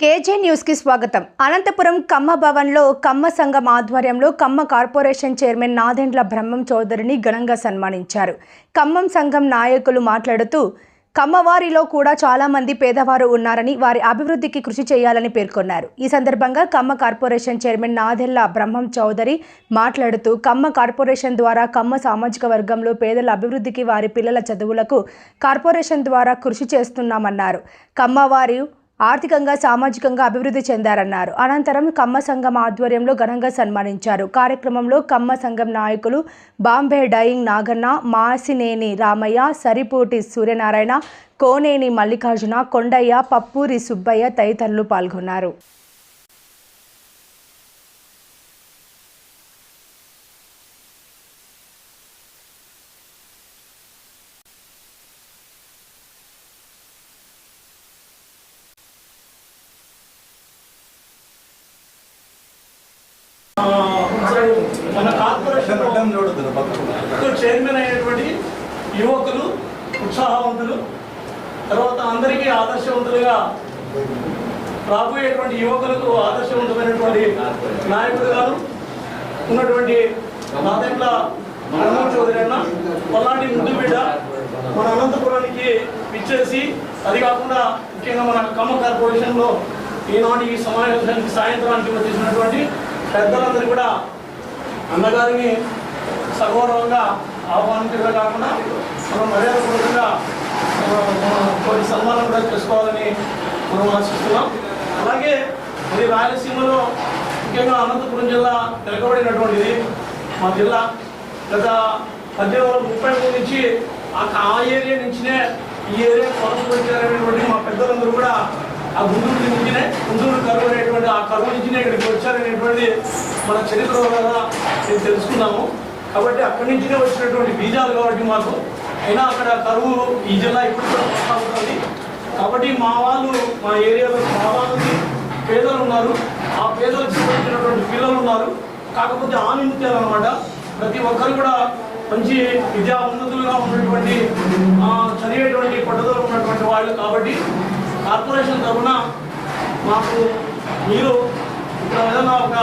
KJ న్యూస్కి స్వాగతం. అనంతపురం కమ్మ భవన్లో కమ్మ సంఘం ఆధ్వర్యంలో కమ్మ కార్పొరేషన్ చైర్మన్ నాదెండ్ల బ్రహ్మం చౌదరిని ఘనంగా సన్మానించారు. ఖమ్మం సంఘం నాయకులు మాట్లాడుతూ కమ్మవారిలో కూడా చాలామంది పేదవారు ఉన్నారని వారి అభివృద్ధికి కృషి చేయాలని పేర్కొన్నారు. ఈ సందర్భంగా కమ్మ కార్పొరేషన్ చైర్మన్ నాదెల్ల బ్రహ్మం చౌదరి మాట్లాడుతూ కమ్మ కార్పొరేషన్ ద్వారా కమ్మ సామాజిక వర్గంలో పేదల అభివృద్ధికి వారి పిల్లల చదువులకు కార్పొరేషన్ ద్వారా కృషి చేస్తున్నామన్నారు. కమ్మవారి ఆర్థికంగా సామాజికంగా అభివృద్ధి చెందారన్నారు. అనంతరం కమ్మ సంఘం ఆధ్వర్యంలో ఘనంగా సన్మానించారు. కార్యక్రమంలో కమ్మ సంఘం నాయకులు బాంబే డయింగ్ నాగన్న మాసినేని రామయ్య సరిపోటి సూర్యనారాయణ కోనేని మల్లికార్జున కొండయ్య పప్పూరి సుబ్బయ్య తదితరులు పాల్గొన్నారు. మన కార్పొరేషన్ చైర్మన్ అయినటువంటి యువకులు ఉత్సాహవంతులు తర్వాత అందరికీ ఆదర్శవంతులుగా రాబోయేటువంటి యువకులకు ఆదర్శవంతమైనటువంటి నాయకుడుగాను ఉన్నటువంటి నాదెంట్ల హనుమాన్ చౌదరి అన్న పల్లాంటి ముందు బిడ్డ మన అనంతపురానికి ఇచ్చేసి అది కాకుండా ముఖ్యంగా మన ఖమ్మం కార్పొరేషన్లో ఈనాటి ఈ సమావేశానికి సాయంత్రానికి వచ్చేసినటువంటి పెద్దలందరూ కూడా అన్నగారిని సగౌరవంగా ఆహ్వానించడమే కాకుండా మనం మర్యాదపూర్వకంగా కొన్ని సన్మానం కూడా చేసుకోవాలని మనం ఆశిస్తున్నాం. అలాగే మరి రాయలసీమలో ముఖ్యంగా అనంతపురం జిల్లా తిరగబడినటువంటిది. మా జిల్లా గత పద్దెనిమిది వందల ముప్పై మూడు నుంచి ఆ ఏరియా నుంచినే ఈ ఏరియా కొనసాగించారనేటువంటి మా పెద్దలందరూ కూడా ఆ గుంటూరు నుంచినే గుంటూరు కరువు అనేటువంటి ఆ కరువు నుంచినే ఇక్కడికి వచ్చారనేటువంటి మన చరిత్ర నేను మేము తెలుసుకున్నాము. కాబట్టి అక్కడి నుంచినే వచ్చినటువంటి బీజాలు కాబట్టి మాకు. అయినా అక్కడ కరువు ఈ జిల్లా ఇప్పుడు కూడా కొనసాగుతుంది కాబట్టి మా వాళ్ళు మా ఏరియాలో చాలా మంది పేదలు ఉన్నారు. ఆ పేదలకు సంబంధించినటువంటి పిల్లలు ఉన్నారు. కాకపోతే ఆనిత్యాలు అనమాట ప్రతి ఒక్కరు కూడా మంచి విద్యా ఉన్నతులుగా ఉన్నటువంటి చదివేటువంటి పట్టుదల ఉన్నటువంటి వాళ్ళు కాబట్టి కార్పొరేషన్ తరఫున మాకు మీరు ఇక్కడ ఏదైనా ఒక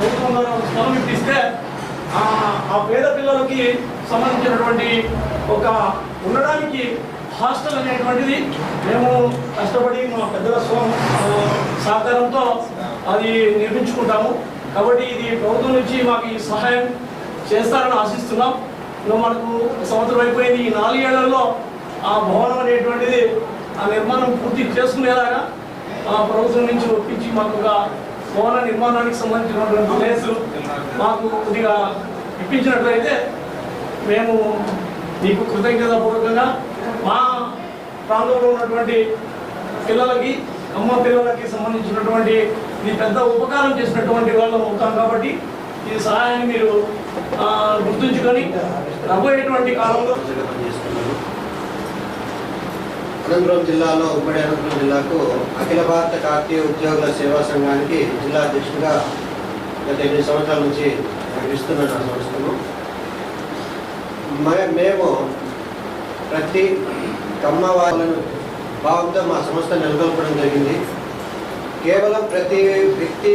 ప్రభుత్వం ద్వారా స్థలం ఇప్పిస్తే ఆ పేద పిల్లలకి సంబంధించినటువంటి ఒక ఉండడానికి హాస్టల్ అనేటువంటిది మేము కష్టపడి మా పెద్దల సహకారంతో అది నిర్మించుకుంటాము. కాబట్టి ఇది ప్రభుత్వం నుంచి మాకు ఈ సహాయం చేస్తారని ఆశిస్తున్నాం. ఇంకా మనకు సంవత్సరం అయిపోయింది. ఈ నాలుగేళ్ళలో ఆ భవనం అనేటువంటిది ఆ నిర్మాణం పూర్తి చేసుకునేలాగా ఆ ప్రభుత్వం నుంచి ఒప్పించి మాకు ఒక భవన నిర్మాణానికి సంబంధించినటువంటి ప్లేస్ మాకు కొద్దిగా ఇప్పించినట్లయితే మేము మీకు కృతజ్ఞతాపూర్వకంగా మా ప్రాంతంలో ఉన్నటువంటి పిల్లలకి అమ్మ పిల్లలకి సంబంధించినటువంటి ఇది పెద్ద ఉపకారం చేసినటువంటి వాళ్ళం అవుతాం కాబట్టి ఈ సహాయాన్ని మీరు గుర్తుంచుకొని రాబోయేటువంటి కాలంలో అనంతపురం జిల్లాలో ఉమ్మడి అనంతపురం జిల్లాకు అఖిల భారత కార్తీయ ఉద్యోగుల సేవా సంఘానికి జిల్లా అధ్యక్షుడిగా గత ఎనిమిది సంవత్సరాల నుంచి నడిపిస్తున్నాను ఆ సంస్థను మే- మేము ప్రతి కమ్మ వాళ్ళను భావంతో మా సంస్థ నెలకొల్పడం జరిగింది. కేవలం ప్రతి వ్యక్తి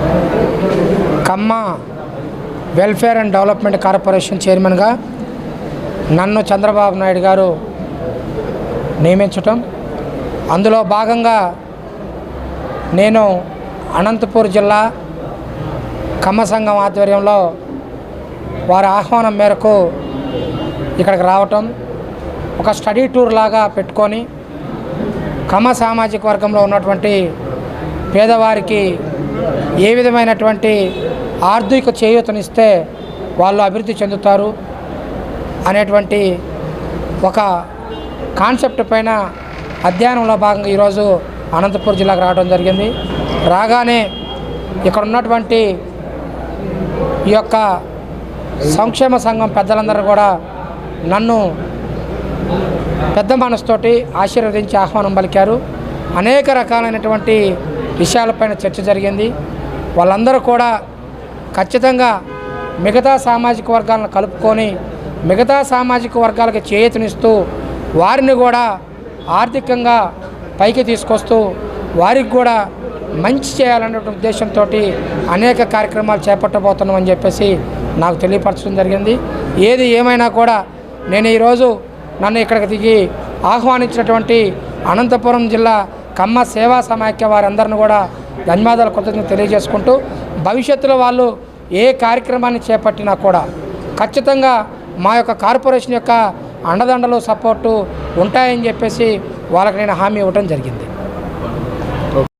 Kamma welfare and development corporation చైర్మన్గా నన్ను చంద్రబాబు నాయుడు గారు నియమించటం. అందులో భాగంగా నేను అనంతపూర్ జిల్లా కమ్మ సంఘం ఆధ్వర్యంలో వారి ఆహ్వానం మేరకు ఇక్కడికి రావటం. ఒక స్టడీ టూర్ లాగా పెట్టుకొని కమ్మ సామాజిక వర్గంలో ఉన్నటువంటి పేదవారికి ఏ విధమైనటువంటి ఆర్థిక చేయూతనిస్తే వాళ్ళు అభివృద్ధి చెందుతారు అనేటువంటి ఒక కాన్సెప్ట్ పైన అధ్యయనంలో భాగంగా ఈరోజు అనంతపురం జిల్లాకు రావడం జరిగింది. రాగానే ఇక్కడ ఉన్నటువంటి ఈ యొక్క సంక్షేమ సంఘం పెద్దలందరూ కూడా నన్ను పెద్ద మనసుతోటి ఆశీర్వదించి ఆహ్వానం పలికారు. అనేక రకాలైనటువంటి విషయాలపైన చర్చ జరిగింది. వాళ్ళందరూ కూడా ఖచ్చితంగా మిగతా సామాజిక వర్గాలను కలుపుకొని మిగతా సామాజిక వర్గాలకు చేయూతనిస్తూ వారిని కూడా ఆర్థికంగా పైకి తీసుకొస్తూ వారికి కూడా మంచి చేయాలనే ఉద్దేశంతో అనేక కార్యక్రమాలు చేపట్టబోతున్నామని చెప్పేసి నాకు తెలియపరచడం జరిగింది. ఏది ఏమైనా కూడా నేను ఈరోజు నన్ను ఇక్కడికి దిగి ఆహ్వానించినటువంటి అనంతపురం జిల్లా కమ్మ సేవా సమాఖ్య వారందరిని కూడా ధన్యవాదాలు కృతజ్ఞత తెలియజేసుకుంటూ భవిష్యత్తులో వాళ్ళు ఏ కార్యక్రమాన్ని చేపట్టినా కూడా ఖచ్చితంగా మా యొక్క కార్పొరేషన్ యొక్క అండదండలు సపోర్టు ఉంటాయని చెప్పేసి వాళ్ళకి నేను హామీ ఇవ్వడం జరిగింది.